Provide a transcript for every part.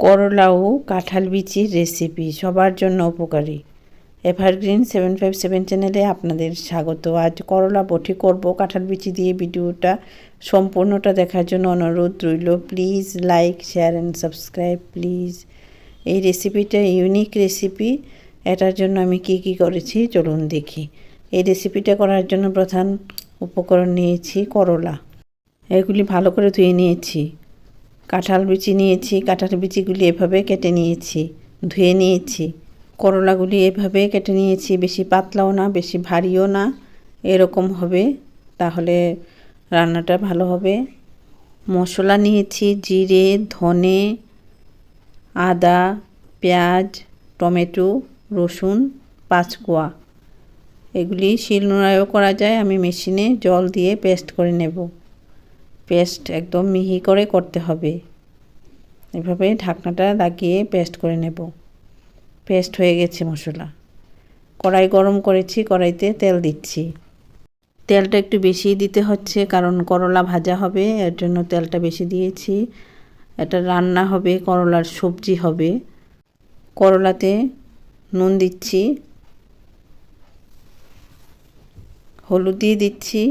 করলা ও কাঁঠাল বিচির রেসিপি সবার জন্য উপকারী। এভারগ্রিন সেভেন ফাইভ সেভেন চ্যানেলে আপনাদের স্বাগত। আজ করলা বটি করব। কাঁঠাল বিচি দিয়ে ভিডিওটা সম্পূর্ণটা দেখার জন্য অনুরোধ রইল। Please like share and subscribe please এই রেসিপিটা ইউনিক রেসিপি এটার জন্য আমি কি কি করেছি চলুন দেখি। এই রেসিপিটা করার জন্য প্রধান উপকরণ নিয়েছি করলা। এগুলি ভালো করে ধুয়ে নিয়েছি। কাঁঠাল বিচি নিয়েছি, কাঁঠাল বিচিগুলি এভাবে কেটে নিয়েছি, ধুয়ে নিয়েছি। করলাগুলি এভাবে কেটে নিয়েছি, বেশি পাতলাও না, বেশি ভারীও না। এরকম হবে, তাহলে রান্নাটা ভালো হবে। মশলা নিয়েছি, জিরে, ধনে, আদা, পেঁয়াজ, টমেটো, রসুন, পাঁচকোয়া। এগুলি শিলনোড়ায়ও করা যায়, আমি মেশিনে জল দিয়ে পেস্ট করে নেব। পেস্ট একদম মিহি করে করতে হবে। এভাবে ঢাকনাটা লাগিয়ে পেস্ট করে নেব। পেস্ট হয়ে গেছে মশলা। কড়াই গরম করেছি, কড়াইতে তেল দিচ্ছি। তেলটা একটু বেশি দিতে হচ্ছে কারণ করলা ভাজা হবে, এর জন্য তেলটা বেশি দিয়েছি। এটা রান্না হবে, করলার সবজি হবে। করলাতে নুন দিচ্ছি, হলুদ দিয়ে দিচ্ছি।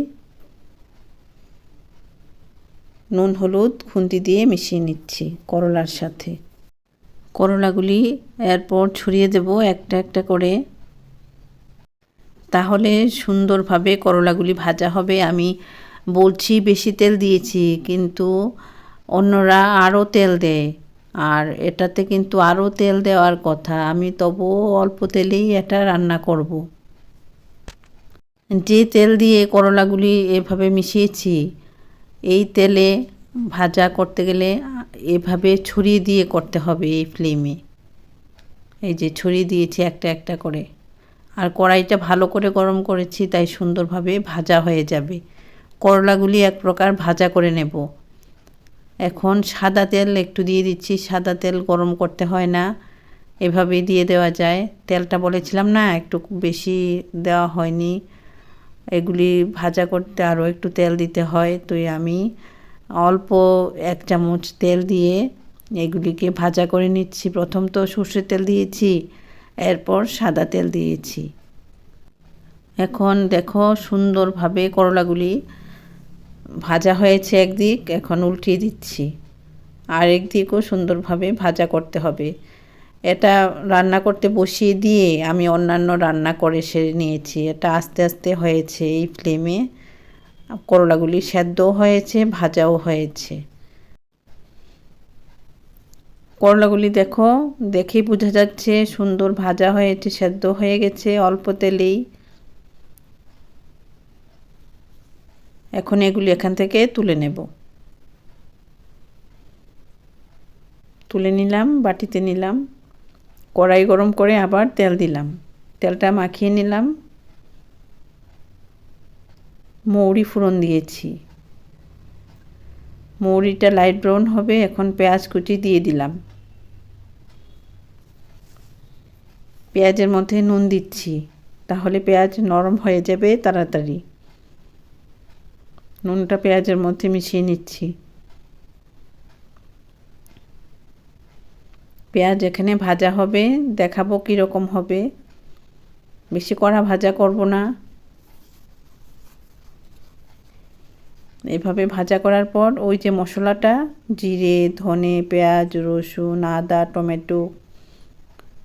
নুন, হলুদ, খুন্তি দিয়ে মিশিয়ে নিচ্ছি করলার সাথে। করলাগুলি এরপর ছড়িয়ে দেব একটা একটা করে। তাহলে সুন্দরভাবে করলাগুলি ভাজা হবে। আমি বলছি বেশি তেল দিয়েছি, কিন্তু অন্যরা আরও তেল দেয়। আর এটাতে কিন্তু আরও তেল দেওয়ার কথা। আমি তবুও অল্প তেলেই এটা রান্না করব। যে তেল দিয়ে করলাগুলি এভাবে মিশিয়েছি এই তেলে ভাজা করতে গেলে এভাবে ছড়িয়ে দিয়ে করতে হবে এই ফ্লেমে। এই যে ছড়িয়ে দিয়েছি একটা একটা করে। আর কড়াইটা ভালো করে গরম করেছি, তাই সুন্দরভাবে ভাজা হয়ে যাবে। করলাগুলি এক প্রকার ভাজা করে নেব। এখন সাদা তেল একটু দিয়ে দিচ্ছি। সাদা তেল গরম করতে হয় না। এভাবেই দিয়ে দেওয়া যায়। তেলটা বলেছিলাম না, একটু বেশি দেওয়া হয়নি। এগুলি ভাজা করতে আরও একটু তেল দিতে হয়, তো আমি অল্প এক চামচ তেল দিয়ে এগুলিকে ভাজা করে নিচ্ছি। প্রথম তো সর্ষের তেল দিয়েছি, এরপর সাদা তেল দিয়েছি। এখন দেখো সুন্দরভাবে করলাগুলি ভাজা হয়েছে একদিক, এখন উল্টিয়ে দিচ্ছি। আর একদিকও সুন্দরভাবে ভাজা করতে হবে। এটা রান্না করতে বসিয়ে দিয়ে আমি অন্যান্য রান্না করে সেরে নিয়েছি। এটা আস্তে আস্তে হয়েছে এই ফ্লেমে করলাগুলি সেদ্ধও হয়েছে, ভাজাও হয়েছে। করলাগুলি দেখো, দেখেই বোঝা যাচ্ছে সুন্দর ভাজা হয়েছে, সেদ্ধ হয়ে গেছে অল্প তেলেই। এখন এগুলি এখান থেকে তুলে নেব। তুলে নিলাম, বাটিতে নিলাম। কড়াই গরম করে আবার তেল দিলাম। তেলটা মাখিয়ে নিলাম। মৌরি ফোড়ন দিয়েছি। মৌরিটা লাইট ব্রাউন হবে, এখন পেঁয়াজ কুচি দিয়ে দিলাম। পেঁয়াজের মধ্যে নুন দিচ্ছি, তাহলে পেঁয়াজ নরম হয়ে যাবে তাড়াতাড়ি। নুনটা পেঁয়াজের মধ্যে মিশিয়ে নিচ্ছি। পেঁয়াজ এখানে ভাজা হবে, দেখাবো কীরকম হবে। বেশি কড়া ভাজা করব না। এভাবে ভাজা করার পর ওই যে মশলাটা, জিরে, ধনে, পেঁয়াজ, রসুন, আদা, টমেটো,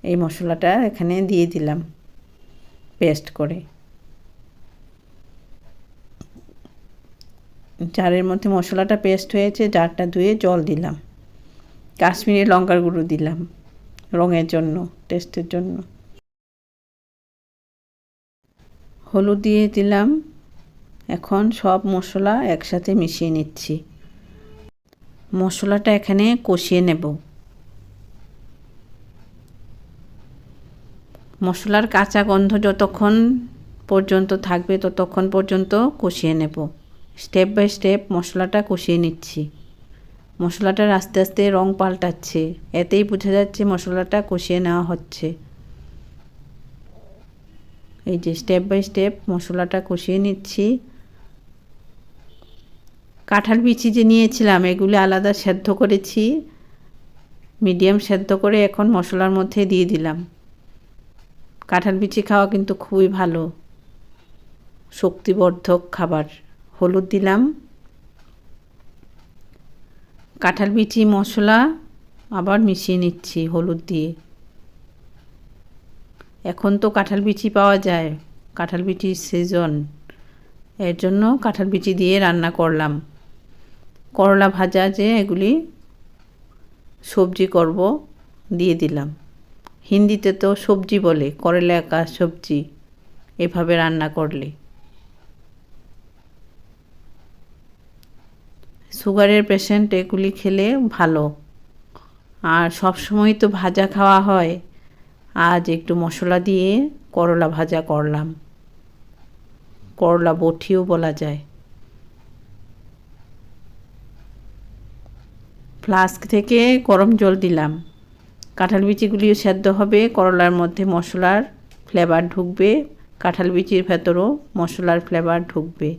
এই মশলাটা এখানে দিয়ে দিলাম পেস্ট করে। জারের মধ্যে মশলাটা পেস্ট হয়েছে, জারটা ধুয়ে জল দিলাম। কাশ্মীরি লঙ্কার গুঁড়ো দিলাম, রঙের জন্য টেস্টের জন্য। হলুদ দিয়ে দিলাম। এখন সব মশলা একসাথে মিশিয়ে নিচ্ছি। মশলাটা এখানে কষিয়ে নেব। মশলার কাঁচা গন্ধ যতক্ষণ পর্যন্ত থাকবে ততক্ষণ পর্যন্ত কষিয়ে নেব। স্টেপ বাই স্টেপ মশলাটা কষিয়ে নিচ্ছি। মশলাটার আস্তে আস্তে রং পাল্টাচ্ছে। এতেই বোঝা যাচ্ছে মশলাটা কষিয়ে নেওয়া হচ্ছে। এই যে স্টেপ বাই স্টেপ মশলাটা কষিয়ে নিচ্ছি। কাঁঠাল বিচি যে নিয়েছিলাম, এগুলি আলাদা সেদ্ধ করেছি। মিডিয়াম সেদ্ধ করে এখন মশলার মধ্যে দিয়ে দিলাম। কাঁঠাল বিচি খাওয়া কিন্তু খুবই ভালো। শক্তিবর্ধক খাবার। হলুদ দিলাম। কাঁঠাল বিচি মশলা আবার মিশিয়ে নিচ্ছি হলুদ দিয়ে। এখন তো কাঁঠাল বিচি পাওয়া যায়, কাঁঠাল বিচির সিজন এর জন্য কাঁঠাল বিচি দিয়ে রান্না করলাম। করলা ভাজা যে এগুলি সবজি করব, দিয়ে দিলাম। হিন্দিতে তো সবজি বলে, করলা একা সবজি, এভাবে রান্না করলে। সুগারের পেশেন্ট এগুলি খেলে ভালো। আর সব সময় তো ভাজা খাওয়া হয়। আজ একটু মশলা দিয়ে করলা ভাজা করলাম। করলা বটিও বলা যায়। ফ্লাস্ক থেকে গরম জল দিলাম। কাঁঠাল বিচিগুলিও সেদ্ধ হবে। করলার মধ্যে মশলার ফ্লেভার ঢুকবে। কাঁঠাল বিচির ভেতরও মশলার ফ্লেভার ঢুকবে।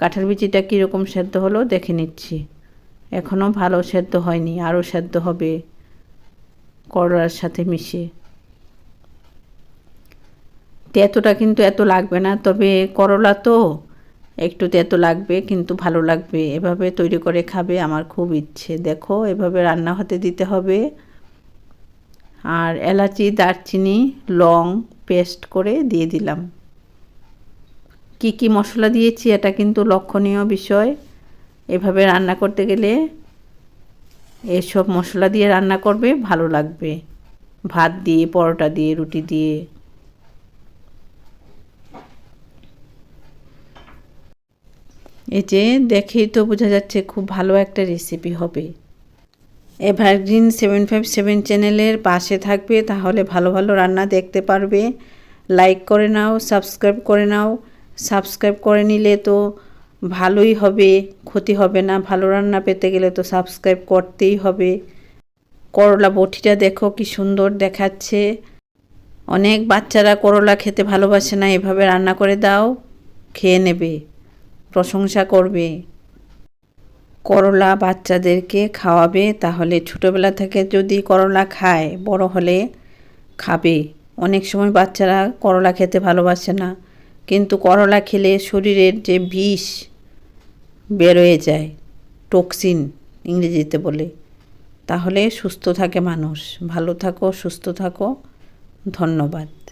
কাঁঠাল বিচিটা কীরকম সেদ্ধ হলো দেখে নিচ্ছি। এখনও ভালো সেদ্ধ হয়নি আরও সেদ্ধ হবে করলার সাথে মিশে তেঁতোটা কিন্তু এত লাগবে না, তবে করলা তো একটু তেঁতো লাগবে কিন্তু ভালো লাগবে। এভাবে তৈরি করে খাবে আমার খুব ইচ্ছে। দেখো, এভাবে রান্না হতে দিতে হবে। আর এলাচি, দারচিনি, লং পেস্ট করে দিয়ে দিলাম। কি কি মশলা দিয়েছি এটা কিন্তু লক্ষণীয় বিষয়। এভাবে রান্না করতে গেলে এসব মশলা দিয়ে রান্না করবে, ভালো লাগবে। ভাত দিয়ে, পরোটা দিয়ে, রুটি দিয়ে। এই যে দেখেই তো বোঝা যাচ্ছে খুব ভালো একটা রেসিপি হবে। এভারগ্রিন সেভেন ফাইভ সেভেন চ্যানেলের পাশে থাকবে, তাহলে ভালো ভালো রান্না দেখতে পারবে। লাইক করে নাও সাবস্ক্রাইব করে নাও। সাবস্ক্রাইব করে নিলে তো ভালোই হবে, ক্ষতি হবে না। ভালো রান্না পেতে গেলে তো সাবস্ক্রাইব করতেই হবে। করলা বটিটা দেখো কি সুন্দর দেখাচ্ছে। অনেক বাচ্চারা করলা খেতে ভালোবাসে না, এভাবে রান্না করে দাও, খেয়ে নেবে, প্রশংসা করবে। করলা বাচ্চাদেরকে খাওয়াবে, তাহলে ছোটোবেলা থেকে যদি করলা খায়, বড় হলে খাবে। অনেক সময় বাচ্চারা করলা খেতে ভালোবাসে না। কিন্তু করলা খেলে শরীরের যে বিষ বেরোয়ে যায় টক্সিন ইংরেজিতে বলে। তাহলে সুস্থ থাকে মানুষ। ভালো থাকো, সুস্থ থাকো। ধন্যবাদ।